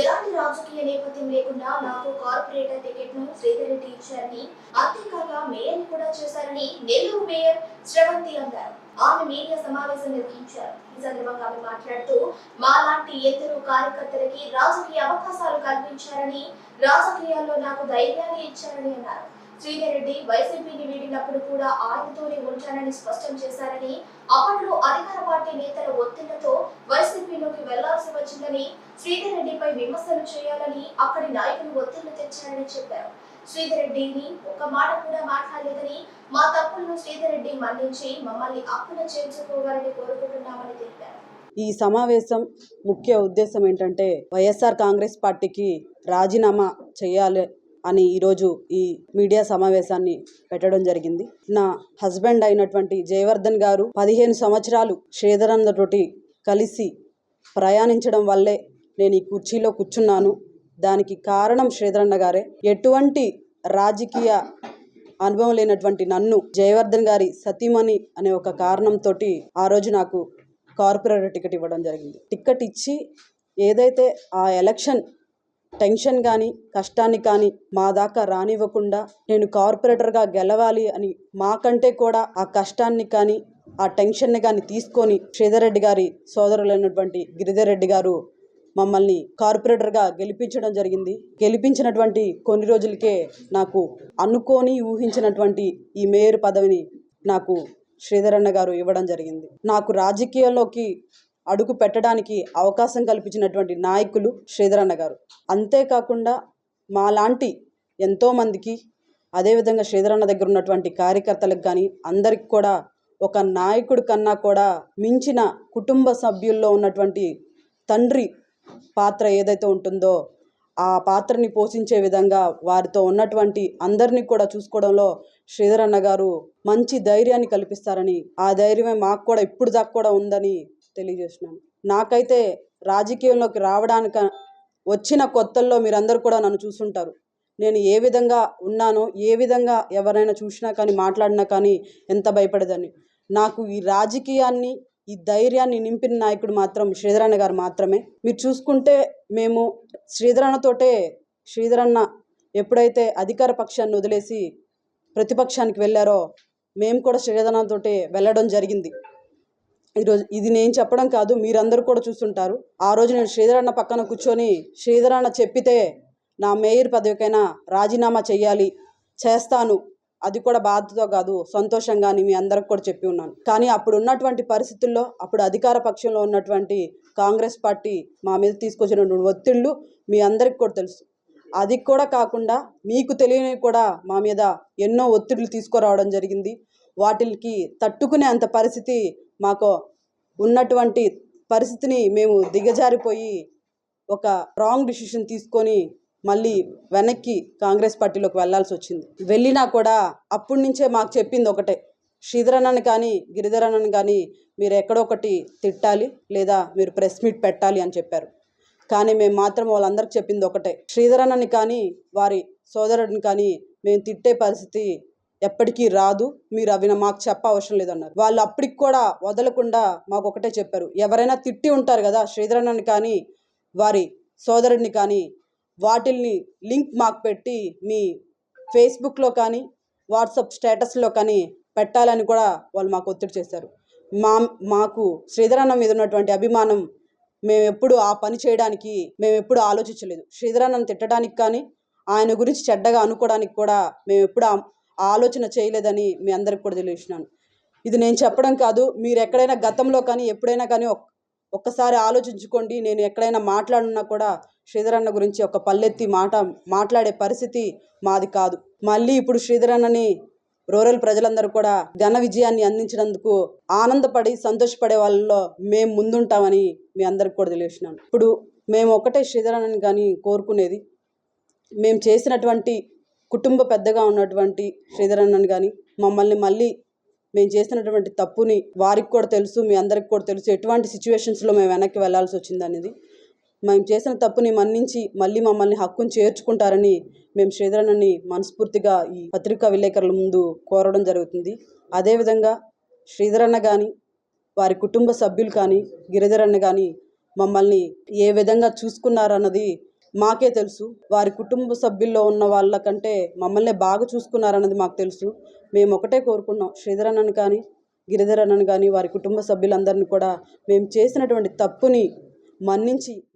ఎలాంటి రాజకీయ నేపథ్యం లేకుండా నాకు కార్పొరేటర్ టికెట్ను శ్రీధర్ రెడ్డి ఇచ్చారని అంతేకాక మేయర్ కూడా చేశారని నెల్లూరు మేయర్ శ్రవంతి అన్నారు. ఆమె మీడియా సమావేశం నిర్వహించారు. ఈ సందర్భంగా ఆమె మాట్లాడుతూ మాలాంటి ఇద్దరు ఎందరో కార్యకర్తలకి రాజకీయ అవకాశాలు కల్పించారని రాజకీయాల్లో నాకు ధైర్యాన్ని ఇచ్చారని అన్నారు. శ్రీధర్ రెడ్డి వైసీపీని వీడినప్పుడు కూడా ఆయనతోనే ఉంటానని స్పష్టం చేశారని అప్పట్లో అధికార పార్టీ నేతల ఒత్తిళ్ళతో వైసీపీలోకి వెళ్ళాల్సి వచ్చిందని శ్రీధర్ రెడ్డిపై విమర్శలు చేయాలని అక్కడి నాయకులు ఒత్తిళ్ళు తెచ్చారని చెప్పారు. శ్రీధర్ రెడ్డిని ఒక మాట కూడా మాట్లాడలేదని మా తప్పులను శ్రీధర్ రెడ్డి మన్నించి మమ్మల్ని అప్పున చేర్చుకోవాలని కోరుకుంటున్నామని తెలిపారు. ఈ సమావేశం ముఖ్య ఉద్దేశం ఏంటంటే వైఎస్ఆర్ కాంగ్రెస్ పార్టీకి రాజీనామా చేయాలి అని ఈరోజు ఈ మీడియా సమావేశాన్ని పెట్టడం జరిగింది. నా హస్బెండ్ అయినటువంటి జయవర్ధన్ గారు పదిహేను సంవత్సరాలు శ్రీధరన్నతోటి కలిసి ప్రయాణించడం వల్లే నేను ఈ కుర్చీలో కూర్చున్నాను. దానికి కారణం శ్రీధరన్న గారే. ఎటువంటి రాజకీయ అనుభవం లేనటువంటి నన్ను జయవర్ధన్ గారి సతీమణి అనే ఒక కారణంతో ఆ రోజు నాకు కార్పొరేటర్ టికెట్ ఇవ్వడం జరిగింది. టికెట్ ఇచ్చి ఏదైతే ఆ ఎలక్షన్ టెన్షన్ కానీ కష్టాన్ని కానీ మా దాకా రానివ్వకుండా నేను కార్పొరేటర్గా గెలవాలి అని మాకంటే కూడా ఆ కష్టాన్ని కానీ ఆ టెన్షన్ని కానీ తీసుకొని శ్రీధర్ రెడ్డి గారి సోదరులైనటువంటి గిరిధర్రెడ్డి గారు మమ్మల్ని కార్పొరేటర్గా గెలిపించడం జరిగింది. గెలిపించినటువంటి కొన్ని రోజులకే నాకు అనుకోని ఊహించినటువంటి ఈ మేయర్ పదవిని నాకు శ్రీధరన్న గారు ఇవ్వడం జరిగింది. నాకు రాజకీయాల్లోకి అడుగు పెట్టడానికి అవకాశం కల్పించినటువంటి నాయకులు శ్రీధరన్న గారు. అంతేకాకుండా మాలాంటి ఎంతోమందికి అదేవిధంగా శ్రీధరన్న దగ్గర ఉన్నటువంటి కార్యకర్తలకు కానీ అందరికి కూడా ఒక నాయకుడి కన్నా కూడా మించిన కుటుంబ సభ్యుల్లో ఉన్నటువంటి తండ్రి పాత్ర ఏదైతే ఉంటుందో ఆ పాత్రని పోషించే విధంగా వారితో ఉన్నటువంటి అందరినీ కూడా చూసుకోవడంలో శ్రీధరన్న గారు మంచి ధైర్యాన్ని కల్పిస్తారని ఆ ధైర్యమే మాకు కూడా ఇప్పుడు దాకా కూడా ఉందని తెలియజేస్తున్నాను. నాకైతే రాజకీయంలోకి రావడానిక వచ్చిన కొత్తల్లో మీరందరూ కూడా నన్ను చూసుంటారు. నేను ఏ విధంగా ఉన్నానో ఏ విధంగా ఎవరైనా చూసినా కానీ మాట్లాడినా కానీ ఎంత భయపడదని నాకు ఈ రాజకీయాన్ని ఈ ధైర్యాన్ని నింపిన నాయకుడు మాత్రం శ్రీధరన్న గారు మాత్రమే. మీరు చూసుకుంటే మేము శ్రీధరన్నతోటే శ్రీధరన్న ఎప్పుడైతే అధికార పక్షాన్ని వదిలేసి ప్రతిపక్షానికి వెళ్ళారో మేము కూడా శ్రీధరన్నతోటే వెళ్ళడం జరిగింది. ఈరోజు ఇది నేను చెప్పడం కాదు మీరందరూ కూడా చూస్తుంటారు. ఆ రోజు నేను శ్రీధరన్న పక్కన కూర్చొని శ్రీధరన్న చెప్పితే నా మేయర్ పదవికైనా రాజీనామా చేయాలి చేస్తాను. అది కూడా బాధతో కాదు సంతోషంగా అని మీ అందరికి కూడా చెప్పి ఉన్నాను. కానీ అప్పుడు ఉన్నటువంటి పరిస్థితుల్లో అప్పుడు అధికార పక్షంలో ఉన్నటువంటి కాంగ్రెస్ పార్టీ మా మీద తీసుకొచ్చినటువంటి ఒత్తిళ్ళు మీ అందరికి కూడా తెలుసు. అది కూడా కాకుండా మీకు తెలియని కూడా మా మీద ఎన్నో ఒత్తిళ్ళు తీసుకురావడం జరిగింది. వాటికి తట్టుకునే అంత పరిస్థితి మాకు ఉన్నటువంటి పరిస్థితిని మేము దిగజారిపోయి ఒక రాంగ్ డిసిషన్ తీసుకొని మళ్ళీ వెనక్కి కాంగ్రెస్ పార్టీలోకి వెళ్ళాల్సి వచ్చింది. వెళ్ళినా కూడా అప్పటి నుంచే మాకు చెప్పింది ఒకటే శ్రీధరన్నని కానీ గిరిధరన్నని కానీ మీరు ఎక్కడొకటి తిట్టాలి లేదా మీరు ప్రెస్ మీట్ పెట్టాలి అని చెప్పారు. కానీ మేము మాత్రం వాళ్ళందరికీ చెప్పింది ఒకటే శ్రీధరన్నని కానీ వారి సోదరుడిని కానీ మేము తిట్టే పరిస్థితి ఎప్పటికీ రాదు మీరు అవి మాకు చెప్ప అవసరం లేదన్నారు. వాళ్ళు అప్పటికి కూడా వదలకుండా మాకు ఒకటే చెప్పారు ఎవరైనా తిట్టి ఉంటారు కదా శ్రీధరన్నని కానీ వారి సోదరుడిని కానీ వాటిల్ని లింక్ మాకు పెట్టి మీ ఫేస్బుక్లో కానీ వాట్సాప్ స్టేటస్లో కానీ పెట్టాలని కూడా వాళ్ళు మాకు ఒత్తిడి చేశారు. మా మాకు శ్రీధరన్న మీద ఉన్నటువంటి అభిమానం మేము ఎప్పుడు ఆ పని చేయడానికి మేము ఎప్పుడు ఆలోచించలేదు. శ్రీధరన్నను తిట్టడానికి కానీ ఆయన గురించి చెడ్డగా అనుకోవడానికి కూడా మేము ఎప్పుడు ఆలోచన చేయలేదని మీ అందరికి కూడా తెలియజేసినాను ఇది నేను చెప్పడం కాదు మీరు ఎక్కడైనా గతంలో కానీ ఎప్పుడైనా కానీ ఒక్కసారి ఆలోచించుకోండి. నేను ఎక్కడైనా మాట్లాడినా కూడా శ్రీధరన్న గురించి ఒక పల్లెత్తి మాట మాట్లాడే పరిస్థితి మాది కాదు. మళ్ళీ ఇప్పుడు శ్రీధరన్నని రూరల్ ప్రజలందరూ కూడా ఘన విజయాన్ని అందించినందుకు ఆనందపడి సంతోషపడే వాళ్ళలో మేము ముందుంటామని మీ అందరికి కూడా తెలియజేసినాను ఇప్పుడు మేము ఒకటే శ్రీధరన్నని కానీ కోరుకునేది మేము చేసినటువంటి కుటుంబ పెద్దగా ఉన్నటువంటి శ్రీధరన్నని కానీ మమ్మల్ని మళ్ళీ మేము చేసినటువంటి తప్పుని వారికి కూడా తెలుసు మీ అందరికి కూడా తెలుసు ఎటువంటి సిచ్యువేషన్స్లో మేము వెనక్కి వెళ్ళాల్సి వచ్చింది అనేది. మేము చేసిన తప్పుని మన్నించి మళ్ళీ మమ్మల్ని హక్కును చేర్చుకుంటారని మేము శ్రీధరన్నని మనస్ఫూర్తిగా ఈ పత్రికా విలేకరుల ముందు కోరడం జరుగుతుంది. అదేవిధంగా శ్రీధరన్న కానీ వారి కుటుంబ సభ్యులు కానీ గిరిధరన్న కానీ మమ్మల్ని ఏ విధంగా చూసుకున్నారన్నది మాకే తెలుసు. వారి కుటుంబ సభ్యుల్లో ఉన్న వాళ్ళకంటే మమ్మల్ని బాగా చూసుకున్నారన్నది మాకు తెలుసు. మేము ఒకటే కోరుకున్నాం. శ్రీధర్ కానీ గిరిధర్ కానీ వారి కుటుంబ సభ్యులందరినీ కూడా మేము చేసినటువంటి తప్పుని మన్నించి